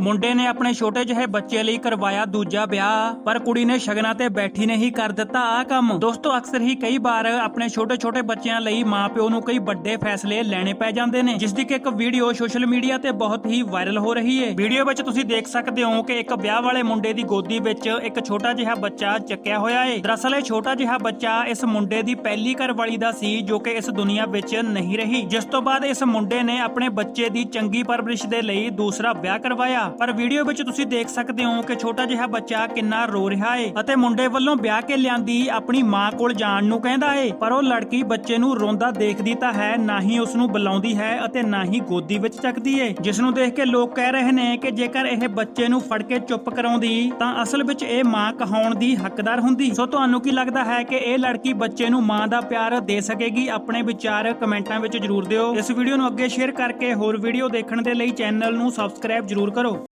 ਮੁੰਡੇ ਨੇ ਆਪਣੇ ਛੋਟੇ ਜਿਹੇ ਬੱਚੇ ਲਈ ਕਰਵਾਇਆ ਦੂਜਾ ਵਿਆਹ, ਪਰ ਕੁੜੀ ਨੇ ਸ਼ਗਨਾਂ ਤੇ ਬੈਠੀ ਨੇ ਹੀ ਕਰ ਦਿੱਤਾ ਆ ਕੰਮ। ਦੋਸਤੋ, ਅਕਸਰ ਹੀ ਕਈ ਵਾਰ ਆਪਣੇ ਛੋਟੇ ਛੋਟੇ ਬੱਚਿਆਂ ਲਈ ਮਾਪਿਓ ਨੂੰ ਕਈ ਵੱਡੇ ਫੈਸਲੇ ਲੈਣੇ ਪੈ ਜਾਂਦੇ ਨੇ, ਜਿਸ ਦੀ ਕਿ ਇੱਕ ਵੀਡੀਓ ਸੋਸ਼ਲ ਮੀਡੀਆ ਤੇ ਬਹੁਤ ਹੀ ਵਾਇਰਲ ਹੋ ਰਹੀ ਹੈ ਵੀਡੀਓ ਵਿੱਚ ਤੁਸੀਂ ਦੇਖ ਸਕਦੇ ਹੋ ਕਿ ਇੱਕ ਵਿਆਹ ਵਾਲੇ ਮੁੰਡੇ ਦੀ ਗੋਦੀ ਵਿੱਚ ਇੱਕ ਛੋਟਾ ਜਿਹਾ ਬੱਚਾ ਚੱਕਿਆ ਹੋਇਆ ਹੈ ਦਰਅਸਲ, ਇਹ ਛੋਟਾ ਜਿਹਾ ਬੱਚਾ ਇਸ ਮੁੰਡੇ ਦੀ ਪਹਿਲੀ ਘਰਵਾਲੀ ਦਾ ਸੀ, ਜੋ ਕਿ ਇਸ ਦੁਨੀਆ ਵਿੱਚ ਨਹੀਂ ਰਹੀ। ਜਿਸ ਤੋਂ ਬਾਅਦ ਇਸ ਮੁੰਡੇ ਨੇ ਆਪਣੇ ਬੱਚੇ ਦੀ ਚੰਗੀ ਪਰਵਰਿਸ਼ ਦੇ ਲਈ ਦੂਸਰਾ ਵਿਆਹ ਕਰਵਾਇਆ। ਪਰ ਵੀਡੀਓ ਵਿੱਚ ਤੁਸੀਂ ਦੇਖ ਸਕਦੇ ਹੋ ਕਿ ਛੋਟਾ ਜਿਹਾ ਬੱਚਾ ਕਿੰਨਾ ਰੋ ਰਿਹਾ ਏ ਅਤੇ ਮੁੰਡੇ ਵੱਲੋਂ ਵਿਆਹ ਕੇ ਲਿਆਂਦੀ ਆਪਣੀ ਮਾਂ ਕੋਲ ਜਾਣ ਨੂੰ ਕਹਿੰਦਾ ਏ। ਪਰ ਉਹ ਲੜਕੀ ਬੱਚੇ ਨੂੰ ਰੋਂਦਾ ਦੇਖਦੀ ਤਾਂ ਹੈ, ਨਾ ਹੀ ਉਸ ਨੂੰ ਬੁਲਾਉਂਦੀ ਹੈ ਅਤੇ ਨਾ ਹੀ ਗੋਦੀ ਵਿੱਚ ਚੱਕਦੀ ਏ। ਜਿਸ ਨੂੰ ਦੇਖ ਕੇ ਲੋਕ ਕਹਿ ਰਹੇ ਨੇ ਕਿ ਜੇਕਰ ਇਹ ਬੱਚੇ ਨੂੰ ਫੜ ਕੇ ਚੁੱਪ ਕਰਾਉਂਦੀ ਤਾਂ ਅਸਲ ਵਿੱਚ ਇਹ ਮਾਂ ਕਹਾਉਣ ਦੀ ਹੱਕਦਾਰ ਹੁੰਦੀ। ਸੋ ਤੁਹਾਨੂੰ ਕੀ ਲੱਗਦਾ ਹੈ ਕਿ ਇਹ ਲੜਕੀ ਬੱਚੇ ਨੂੰ ਮਾਂ ਦਾ ਪਿਆਰ ਦੇ ਸਕੇਗੀ? ਆਪਣੇ ਵਿਚਾਰ ਕਮੈਂਟਾਂ ਵਿੱਚ ਜਰੂਰ ਦਿਓ। ਇਸ ਵੀਡੀਓ ਨੂੰ ਅੱਗੇ ਸ਼ੇਅਰ ਕਰਕੇ ਹੋਰ ਵੀਡੀਓ ਦੇਖਣ ਦੇ ਲਈ ਚੈਨਲ ਨੂੰ ਸਬਸਕ੍ਰਾਈਬ ਜਰੂਰ ਕਰੋ।